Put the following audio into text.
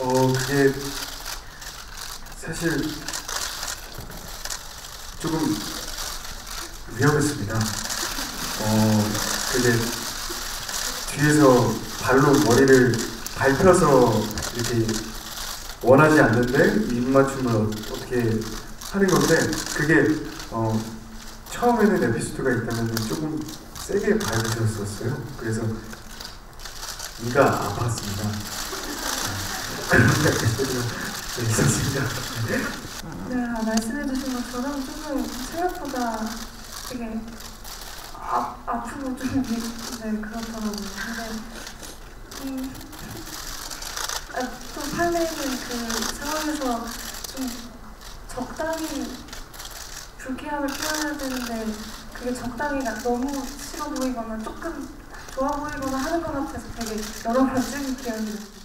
어 그게 사실 조금 위험했습니다. 어 그게 뒤에서 발로 머리를 밟혀서 이렇게 원하지 않는데 입맞춤을 어떻게 하는 건데 그게 어 처음에는 에피소드가 있다면 조금 세게 밟으셨었어요. 그래서 이가 아팠습니다. 그런 있었습니다. 네, 아, 말씀해주신 것처럼 조금 생각보다 되게 아, 아프고 좀 미- 네, 그렇더라고요. 근데 음, 아, 또 설레는 그 상황에서 좀 적당히 불쾌함을 표현해야 되는데 그게 적당히가 너무 싫어 보이거나 조금 좋아 보이거나 하는 것 같아서 되게 여러 번 찍은 기억이 나요.